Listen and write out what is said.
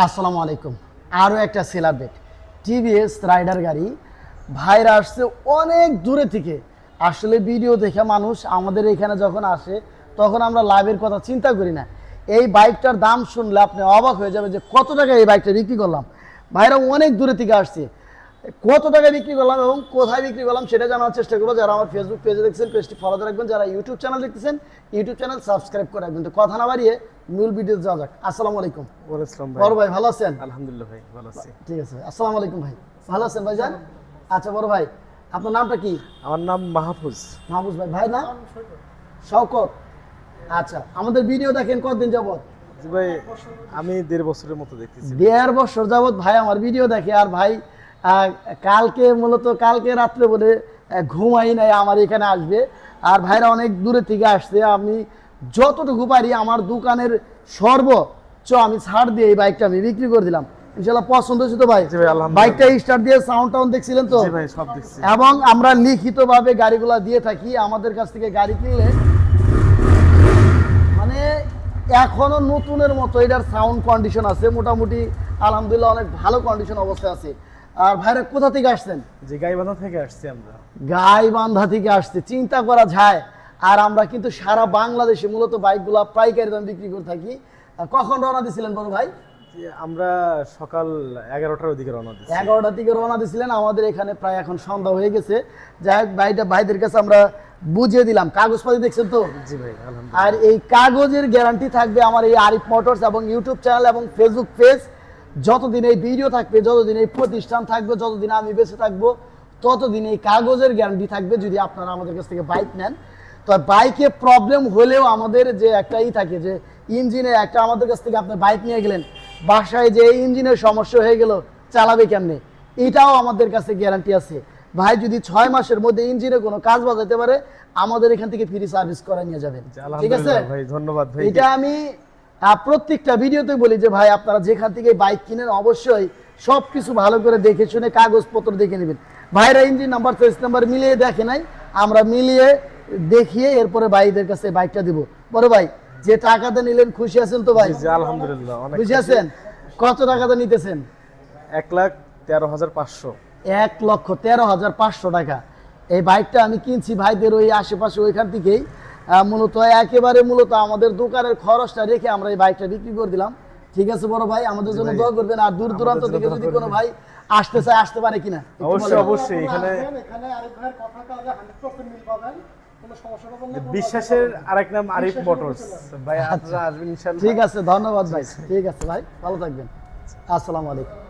আসসালামু আলাইকুম। আরও একটা সেলাব্রেট টিভিএস রাইডার গাড়ি। ভাইরা আসছে অনেক দূরে থেকে। আসলে ভিডিও দেখে মানুষ আমাদের এখানে যখন আসে, তখন আমরা লাভের কথা চিন্তা করি না। এই বাইকটার দাম শুনলে আপনি অবাক হয়ে যাবে যে কত টাকা এই বাইকটা বিক্রি করলাম। ভাইরা অনেক দূরে থেকে আসছে। কত টাকায় বিক্রি করলাম এবং কোথায় বিক্রি করলাম সেটা জানার চেষ্টা করব। যারা আমার ফেসবুক পেজে দেখছেন পেজটি ফলো রাখবেন। যারা ইউটিউব চ্যানেল দেখতেছেন ইউটিউব চ্যানেল সাবস্ক্রাইব করে রাখবেন। তো কথা না বাড়িয়ে মূল ভিডিও যাওয়া যাক। আসসালামু আলাইকুম। ওয়ালাইকুম বড় ভাই ভালো আছেন? আলহামদুলিল্লাহ ভাই ভালো আছি। ঠিক আছে ভাই আসসালামু আলাইকুম ভাই। ভালো আছেন ভাইজান? আচ্ছা বড় ভাই আপনার নামটা কি? আমার নাম মাহফুজ। মাহবুজ ভাই ভাই না শওকত। আচ্ছা আমাদের ভিডিও দেখেন কতদিন যাবত ভাই আমি দেড় বছরের মতো দেখতেছি। দেড় বছর যাবত ভাই আমার ভিডিও দেখে আর ভাই আহ, কালকে মূলত কালকে রাত্রে বলে ঘুমাই নাই আমার এখানে আসবে। আর ভাইরা অনেক দূরে থেকে আসছে আমি যতটুকু পারি আমার দোকানের সর্বোচ্চ আমি ছাড় দিয়ে এই বাইকটা আমি বিক্রি করে দিলাম। ইনশাল্লাহ পছন্দ হয়েছে তো ভাই। বাইকটা স্টার্ট দিয়ে সাউন্ড টাউন দেখছিলেন তো? এবং আমরা লিখিতভাবে গাড়িগুলো দিয়ে থাকি আমাদের কাছ থেকে গাড়ি কিনলে মানে এখনও নতুনের মতো এটার সাউন্ড কন্ডিশন আছে। মোটামুটি আলহামদুলিল্লাহ অনেক ভালো কন্ডিশন অবস্থায় আছে। আর ভাইরা কোথা থেকে আসছেন? যে গাইবান্ধা থেকে আসছি আমরা। গাইবান্ধা থেকে আসছে। চিন্তা করা যায়। আর আমরা কিন্তু সারা বাংলাদেশে মূলত বাইকগুলো পাইকারি দাম বিক্রি করে থাকি। কখন রওনা দিছিলেন বড় ভাই? যে আমরা সকাল এগারোটার ওদিকে রওনা দিচ্ছি এগারোটা থেকে রওনা দিছিলেন। আমাদের এখানে প্রায় এখন সন্ধ্যা হয়ে গেছে। যাই হোক ভাইটা ভাইদের কাছে আমরা বুঝিয়ে দিলাম। কাগজপাতি দেখছেন তো? জি ভাই আর এই কাগজের গ্যারান্টি থাকবে আমার এই আরিফ মোটরস এবং ইউটিউব চ্যানেল এবং ফেসবুক পেজ যতদিন এই ভিডিও থাকবে যতদিন এই প্রতিষ্ঠান থাকবে যতদিন আমি বেঁচে থাকব ততদিন এই কাগজের গ্যারান্টি থাকবে যদি আপনারা আমাদের কাছ থেকে বাইক নেন। তো বাইকে প্রবলেম হলেও আমাদের যে একটা ই থাকে যে ইঞ্জিনে একটা আমাদের কাছ থেকে আপনি বাইক নিয়ে গেলেন বাসায় যে ইঞ্জিনের সমস্যা হয়ে গেল চালাবে কেমনে? এটাও আমাদের কাছে গ্যারান্টি আছে। ভাই যদি ছয় মাসের মধ্যে ইঞ্জিনে কোনো কাজ বাজাতে পারে আমাদের এখান থেকে ফ্রি সার্ভিস করে নিয়ে যাবেন। ঠিক আছে? ভাই ধন্যবাদ ভাই। এটা আমি প্রত্যেকটা ভিডিওতে বলি যে ভাই আপনারা যেখান থেকে বাইক কিনেন অবশ্যই সব কিছু ভালো করে দেখে শুনে কাগজপত্র দেখে নেবেন। ভাইরা ইঞ্জিন নাম্বার ফেস নাম্বার মিলিয়ে দেখে নাই আমরা মিলিয়ে দেখিয়ে এরপরে ভাইদের কাছে বাইকটা দিব। বড় ভাই যে টাকাতে নিলেন খুশি আছেন তো ভাই? আলহামদুলিল্লাহ অনেক খুশি আছেন? কত টাকাতে নিতেছেন? এক লাখ তেরো হাজার পাঁচশো। এক লক্ষ তেরো হাজার পাঁচশো টাকা। এই বাইকটা আমি কিনছি ভাইদের ওই আশেপাশে ওইখান থেকেই। আহ, মূলত একেবারে মূলত আমাদের দোকানের খরচটা রেখে আমরা এই বাইকটা বিক্রি করে দিলাম। ঠিক আছে বড় ভাই আমাদের জন্য দোয়া করবেন। আর দূর দূরান্ত থেকে যদি কোনো ভাই আসতে চায় আসতে পারে কিনা? অবশ্যই অবশ্যই এখানে এখানে আরিফ ভাইয়ের কথা কাজে হান্ড্রেড পার্সেন্ট মিল পাবেন। কোনো বিশ্বাসের আরেক নাম আরিফ মোটরস। ভাই আপনারা আসবেন ইনশাআল্লাহ। ঠিক আছে ধন্যবাদ ভাই। ঠিক আছে ভাই ভালো থাকবেন। আসসালামু আলাইকুম।